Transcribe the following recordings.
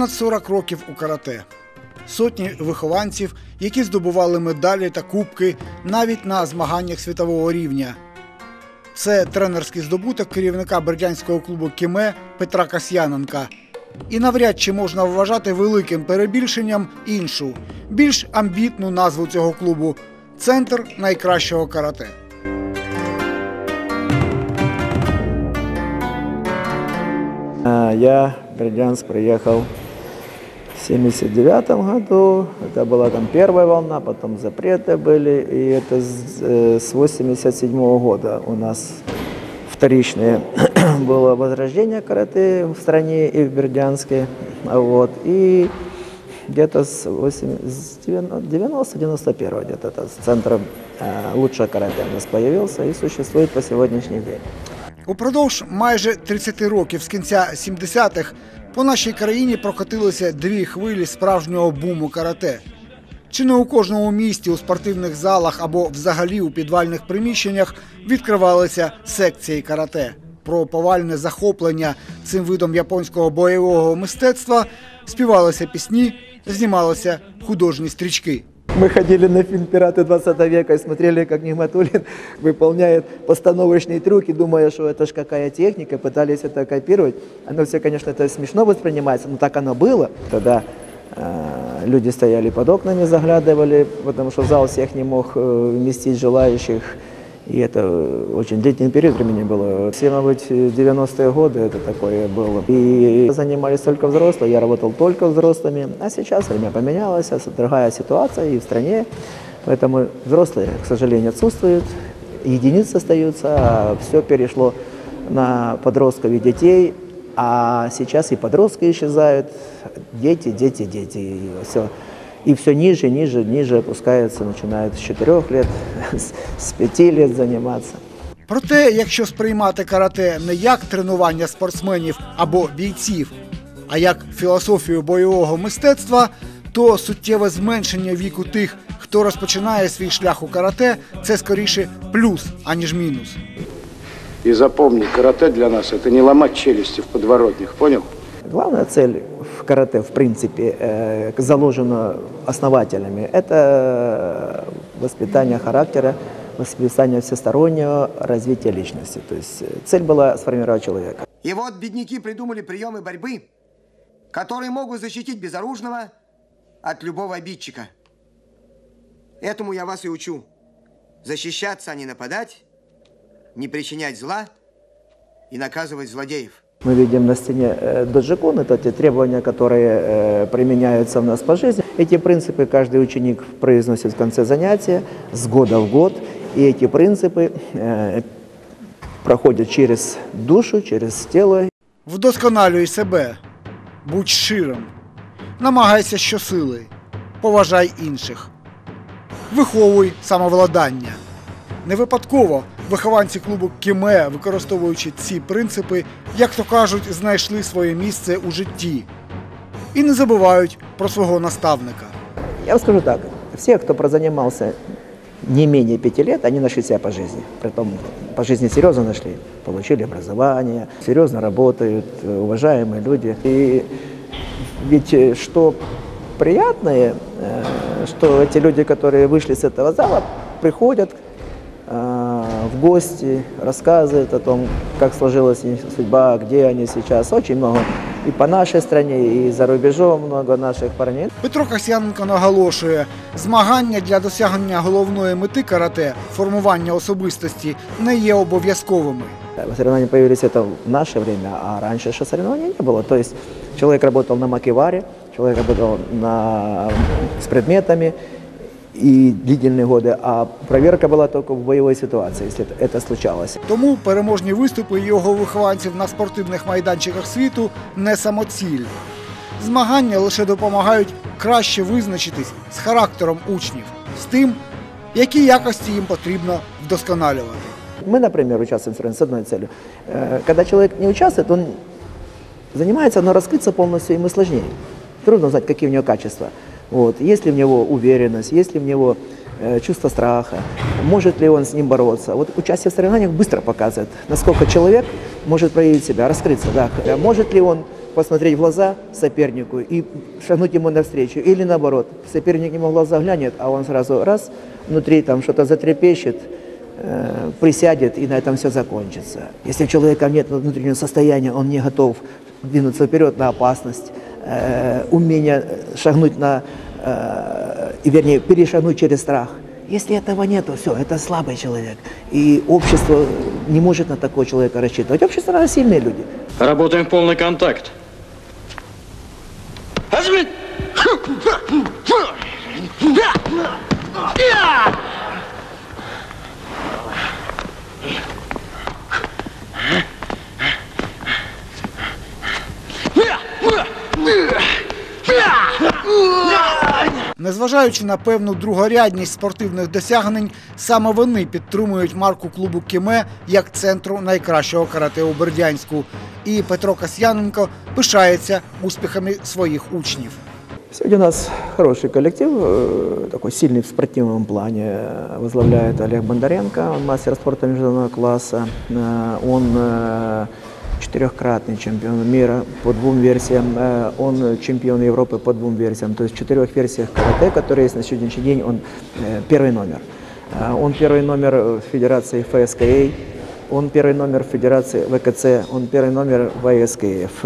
Понад 40 років у карате. Сотні вихованців, які здобували медалі та кубки навіть на змаганнях світового рівня. Це тренерський здобуток керівника бердянського клубу Кіме Петра Касьяненка. І навряд чи можна вважати великим перебільшенням іншу, більш амбітну назву цього клубу центр найкращого карате. Я бердянс приїхав. 1979 году. Это была там первая волна, потом запреты были. И это с э, 1987 года у нас вторичное было возрождение карате в стране и в Бердянске. Вот. И где-то с, 90-91 где-то это центр э, лучшего карате у нас появился и существует по сегодняшний день. Упродовж майже 30 років з кінця 70-х по нашій країні прокотилися дві хвилі справжнього буму карате. Чи не у кожному місті у спортивних залах або взагалі у підвальних приміщеннях відкривалися секції карате. Про повальне захоплення цим видом японського бойового мистецтва співалися пісні, знімалися художні стрічки. Мы ходили на фильм «Пираты 20 века» и смотрели, как Нигматуллин выполняет постановочные трюки, думая, что это ж какая техника, пытались это копировать. Оно все, конечно, это смешно воспринимается, но так оно было. Тогда э, люди стояли под окнами, заглядывали, потому что зал всех не мог э, вместить желающих. И это очень длительный период времени было. Все, может быть, 90-е годы это такое было. И занимались только взрослые, я работал только взрослыми. А сейчас время поменялось, другая ситуация и в стране. Поэтому взрослые, к сожалению, отсутствуют, единицы остаются, а все перешло на подростков и детей. А сейчас и подростки исчезают, дети, дети, дети, и все. И все ниже, ниже, ниже опускается, начинают с 4 лет, с, с 5 лет заниматься. Проте, якщо сприймати карате не як тренування спортсменів або бійців, а як філософію бойового мистецтва, то суттєве зменшення віку тих, хто розпочинає свій шлях у карате, це скоріше плюс, аніж мінус. И запомни, карате для нас это не ломать челюсти в подворотнях, понял? Главная цель в карате, в принципе, э, заложена основателями, это воспитание характера, воспитание всестороннего развития личности. То есть э, цель была сформировать человека. И вот бедняки придумали приемы борьбы, которые могут защитить безоружного от любого обидчика. Этому я вас и учу. Защищаться, а не нападать, не причинять зла и наказывать злодеев. Мы видим на стене э, доджикун, это те требования, которые э, применяются у нас по жизни. Эти принципы каждый ученик произносит в конце занятия с года в год. И эти принципы э, проходят через душу, через тело. Вдосконалюй себе, будь щирим, намагайся щосили, поважай інших, виховуй самовладання. Не випадково вихованці клубу Кіме, використовуючи ці принципи, як то кажуть, знайшли своє місце у житті і не забувають про свого наставника. Я вам скажу так, все, кто прозанимался не менее пяти лет, они нашли себя по жизни. Притом по жизни серьезно нашли, получили образование, серьезно работают, э, уважаемые люди. И ведь э, что приятное, э, что эти люди, которые вышли с этого зала, приходят э, в гости, рассказывают о том, как сложилась их судьба, где они сейчас. Очень много и по нашей стране, и за рубежом много наших парней. Петро Касьяненко наголошує, змагання для досягнення головної мети карате формування особистості не є обов'язковими. Соревнования появились это в наше время, а раньше еще соревнований не было. То есть человек работал на макеваре, человек работал на, с предметами и длительные годы, а проверка была только в боевой ситуации, если это, это случалось. Тому переможні виступи його вихованців на спортивних майданчиках світу не самоціль. Змагання лише допомагають краще визначитись з характером учнів, з тим, які якості їм потрібно вдосконалювати. Мы, например, участвуем в соревнованиях с одной целью. Э, Когда человек не участвует, он занимается, но раскрыться полностью ему сложнее. Трудно узнать, какие у него качества. Вот. Есть ли у него уверенность, есть ли у него э, чувство страха, может ли он с ним бороться. Вот участие в соревнованиях быстро показывает, насколько человек может проявить себя, раскрыться. Да. Может ли он посмотреть в глаза сопернику и шагнуть ему навстречу. Или наоборот, соперник ему в глаза глянет, а он сразу раз, внутри там что-то затрепещет, э, присядет, и на этом все закончится. Если у человека нет внутреннего состояния, он не готов двинуться вперед на опасность, э, умение шагнуть на, э, и, вернее, перешагнуть через страх. Если этого нет, все, это слабый человек. И общество не может на такого человека рассчитывать. Общество надо сильные люди. Работаем в полный контакт. Незважаючи на певну другорядність спортивних досягнень, саме вони підтримують марку клубу Кіме як центру найкращого карате у Бердянську. І Петро Касьяненко пишається успіхами своїх учнів. Сегодня у нас хороший коллектив, э, такой сильный в спортивном плане. Возглавляет Олег Бондаренко, он мастер спорта международного класса. Э, Он э, четырехкратный чемпион мира по двум версиям. Э, Он чемпион Европы по двум версиям. То есть в четырех версиях карате, которые есть на сегодняшний день, он э, первый номер. Э, Он первый номер в Федерации ФСКА, он первый номер в Федерации ВКЦ, он первый номер в АСКФ.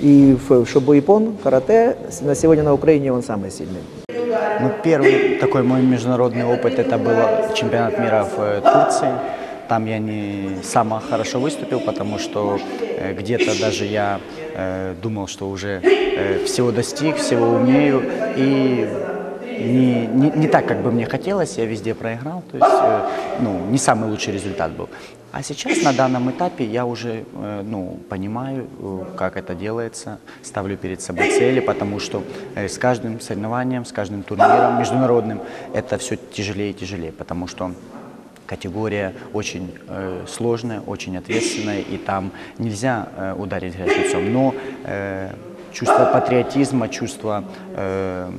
И в шобуипон, карате, на сегодня на Украине он самый сильный. Ну, первый такой мой международный опыт это был чемпионат мира в Турции. Там я не само хорошо выступил, потому что э, где-то даже я э, думал, что уже э, всего достиг, всего умею. И не, не, не так, как бы мне хотелось, я везде проиграл. То есть, ну, не самый лучший результат был. А сейчас на данном этапе я уже ну, понимаю, как это делается, ставлю перед собой цели, потому что с каждым соревнованием, с каждым турниром международным это все тяжелее и тяжелее, потому что категория очень э, сложная, очень ответственная, и там нельзя э, ударить грязь лицом. Но э, чувство патриотизма, чувство э,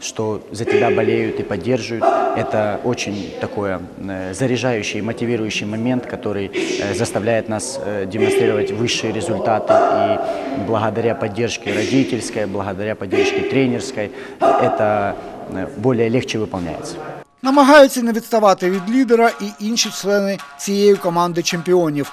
что за тебя болеют и поддерживают. Это очень такой э, заряжающий, мотивирующий момент, который э, заставляет нас э, демонстрировать высшие результаты. И благодаря поддержке родительской, благодаря поддержке тренерской, это э, более легче выполняется. Намагаються не відставати від лідера і інші члени цієї команди чемпіонів.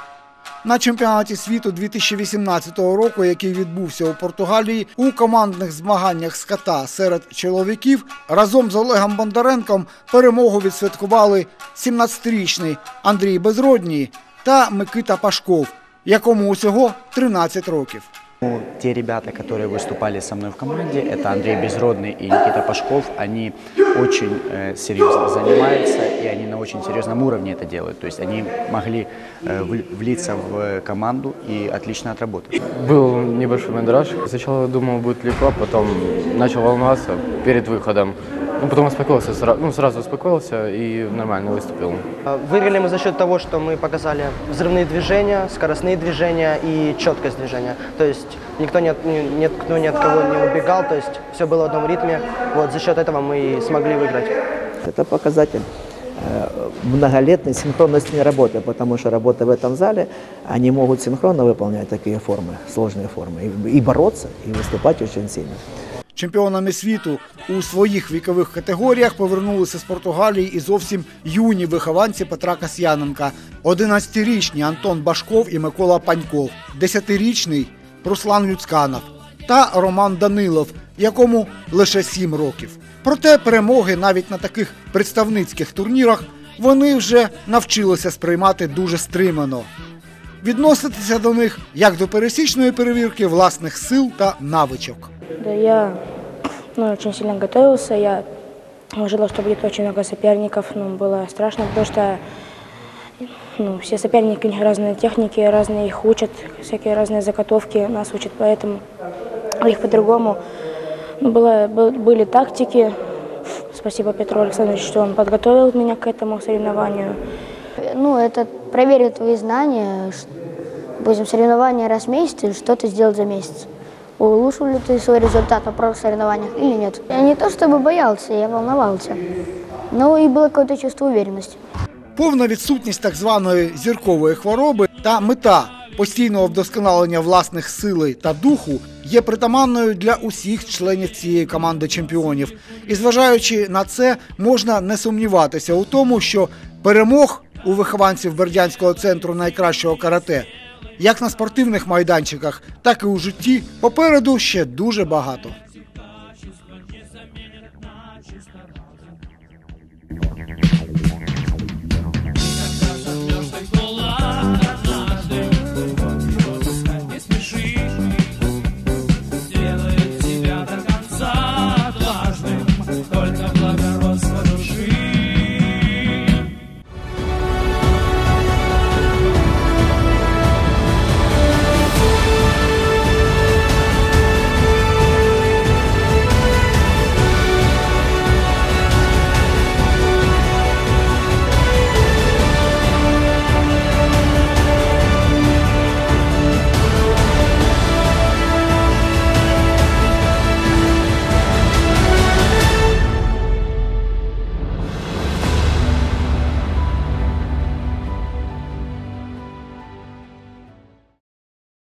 На чемпіонаті світу 2018 року, який відбувся у Португалії, у командних змаганнях з ката серед чоловіків разом з Олегом Бондаренком перемогу відсвяткували 17-річний Андрій Безродній та Микита Пашков, якому усього 13 років. Ну, Те ребята, которые выступали со мной в команде, это Андрей Безродный и Никита Пашков, они очень э, серьезно занимаются, и они на очень серьезном уровне это делают. То есть они могли э, вл- влиться в команду и отлично отработать. Был небольшой мандраж. Сначала думал, будет легко, потом начал волноваться перед выходом. Ну, потом успокоился, сра- ну, сразу успокоился и нормально выступил. А, Выиграли мы за счет того, что мы показали взрывные движения, скоростные движения и четкость движения. То есть никто ни от, ни- никто ни от кого не убегал, то есть все было в одном ритме. Вот за счет этого мы и смогли выиграть. Это показатель э, многолетной синхронности работы, потому что работа в этом зале, они могут синхронно выполнять такие формы, сложные формы, и, и бороться, и выступать очень сильно. Чемпіонами світу у своїх вікових категоріях повернулися з Португалії і зовсім юні вихованці Петра Касьяненка. 11-річні Антон Башков і Микола Паньков, 10-річний Руслан Люцканов та Роман Данилов, якому лише 7 років. Проте перемоги навіть на таких представницьких турнірах вони вже навчилися сприймати дуже стримано. Відноситися до них як до пересічної перевірки власних сил та навичок. Да, я ну, очень сильно готовился. Я ожидал, что будет очень много соперников. Ну, было страшно, потому что ну, все соперники, у них разные техники, разные их учат, всякие разные заготовки нас учат, поэтому их по-другому. Ну, было, был- были тактики. Спасибо Петру Александровичу, что он подготовил меня к этому соревнованию. Ну, это проверит твои знания. Будем соревнования раз в месяц, и что ты сделал за месяц. Улучшил ли ты свой результат на прошлых соревнованиях или нет? Я не то чтобы боялся, я волновался. Но и было какое-то чувство уверенности. повна відсутність так званої зіркової хвороби та мета постійного вдосконалення власних силей та духу є притаманною для усіх членів цієї команди чемпіонів. І зважаючи на це, можна не сумніватися у тому, що перемог у вихованців Бердянського центру найкращого карате, як на спортивних майданчиках, так і у житті, попереду ще дуже багато.